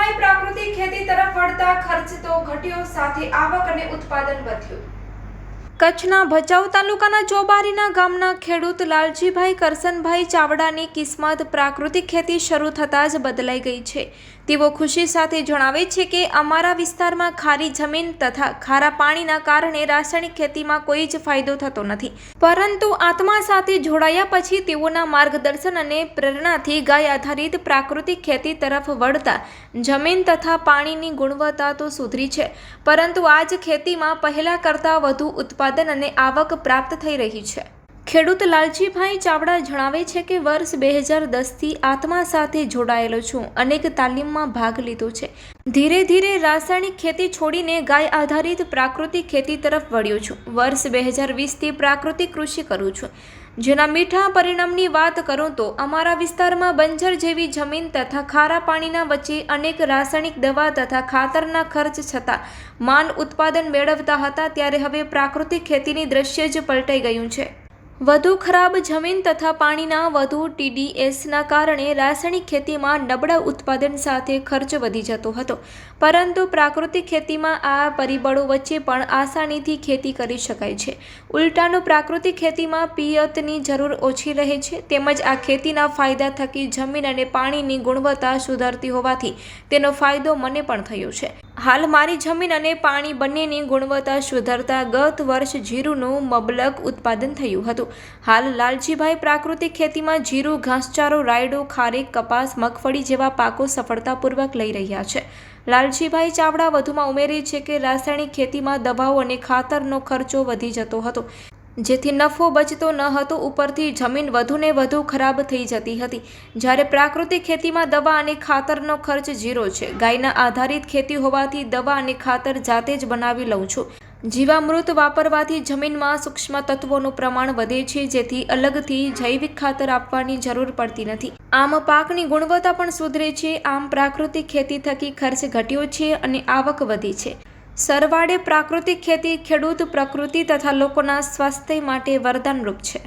ખેડૂતોએ પ્રાકૃતિક ખેતી તરફ વળતા ખર્ચ તો ઘટ્યો, સાથે આવક અને ઉત્પાદન વધ્યું. કચ્છના ભચાઉ તાલુકાના ચોબારીના ગામના ખેડૂત લાલજીભાઈ કરસનભાઈ ચાવડાની કિસ્મત પ્રાકૃતિક ખેતી શરૂ થતાં જ બદલાઈ ગઈ છે. તેઓ ખુશી સાથે જણાવે છે કે અમારા વિસ્તારમાં ખારી જમીન તથા ખારા પાણીના કારણે રાસાયણિક ખેતીમાં કોઈ જ ફાયદો થતો નથી. પરંતુ આત્મા સાથે જોડાયા પછી તેઓના માર્ગદર્શન અને પ્રેરણાથી ગાય આધારિત પ્રાકૃતિક ખેતી તરફ વળતા જમીન તથા પાણીની ગુણવત્તા તો સુધરી છે, પરંતુ આજ ખેતીમાં પહેલાં કરતાં વધુ ઉત્પાદન અને આવક પ્રાપ્ત થઈ રહી છે. ખેડૂત લાલજીભાઈ ચાવડા જણાવે છે કે વર્ષ બે હજાર દસથી આત્મા સાથે જોડાયેલો છું. અનેક તાલીમમાં ભાગ લીધો છે. ધીરે ધીરે રાસાયણિક ખેતી છોડીને ગાય આધારિત પ્રાકૃતિક ખેતી તરફ વળ્યો છું. વર્ષ બે હજાર વીસથી પ્રાકૃતિક કૃષિ કરું છું. જેના મીઠા પરિણામની વાત કરું તો અમારા વિસ્તારમાં બંજર જેવી જમીન તથા ખારા પાણીના વચ્ચે અનેક રાસાયણિક દવા તથા ખાતરના ખર્ચ છતાં માન ઉત્પાદન મેળવતા હતા ત્યારે હવે પ્રાકૃતિક ખેતીની દ્રશ્ય જ પલટાઈ ગયું છે. વધુ ખરાબ જમીન તથા પાણીના વધુ ટીડીએસના કારણે રાસાયણિક ખેતીમાં નબળા ઉત્પાદન સાથે ખર્ચ વધી જતો હતો. પરંતુ પ્રાકૃતિક ખેતીમાં આ પરિબળો વચ્ચે પણ આસાનીથી ખેતી કરી શકાય છે. ઉલટાનું પ્રાકૃતિક ખેતીમાં પિયતની જરૂર ઓછી રહે છે. તેમજ આ ખેતીના ફાયદા થકી જમીન અને પાણીની ગુણવત્તા સુધરતી હોવાથી તેનો ફાયદો મને પણ થયો છે. હાલ મારી જમીન અને પાણી બંનેની ગુણવત્તા સુધરતા ગત વર્ષ જીરુનું મબલક ઉત્પાદન થયું હતું. હાલ લાલજીભાઈ પ્રાકૃતિક ખેતીમાં જીરું, ઘાસચારો, રાયડો, ખારેક, કપાસ, મગફળી જેવા પાકો સફળતાપૂર્વક લઈ રહ્યા છે. લાલજીભાઈ ચાવડા વધુમાં ઉમેરે છે કે રાસાયણિક ખેતીમાં દવાઓ અને ખાતરનો ખર્ચો વધી જતો હતો. જેથી નફો બચતો ન હતો, ઉપરથી જમીન વધુને વધુ ખરાબ થઈ જતી હતી. જ્યારે પ્રાકૃતિક ખેતીમાં દવા અને ખાતરનો ખર્ચ ઝીરો છે, ગાયના આધારિત ખેતી હોવાથી દવા અને ખાતર જાતે જ બનાવી લઉં છું. જીવામૃત વાપરવાથી જમીનમાં સૂક્ષ્મ તત્વોનું પ્રમાણ વધે છે, જેથી અલગથી જૈવિક ખાતર આપવાની જરૂર પડતી નથી. આમ પાકની ગુણવત્તા પણ સુધરે છે, આમ પ્રાકૃતિક ખેતી થકી ખર્ચ ઘટ્યો છે અને આવક વધી છે. સરવાળે પ્રાકૃતિક ખેતી ખેડૂત પ્રકૃતિ તથા લોકોના સ્વાસ્થ્ય માટે વરદાનરૂપ છે.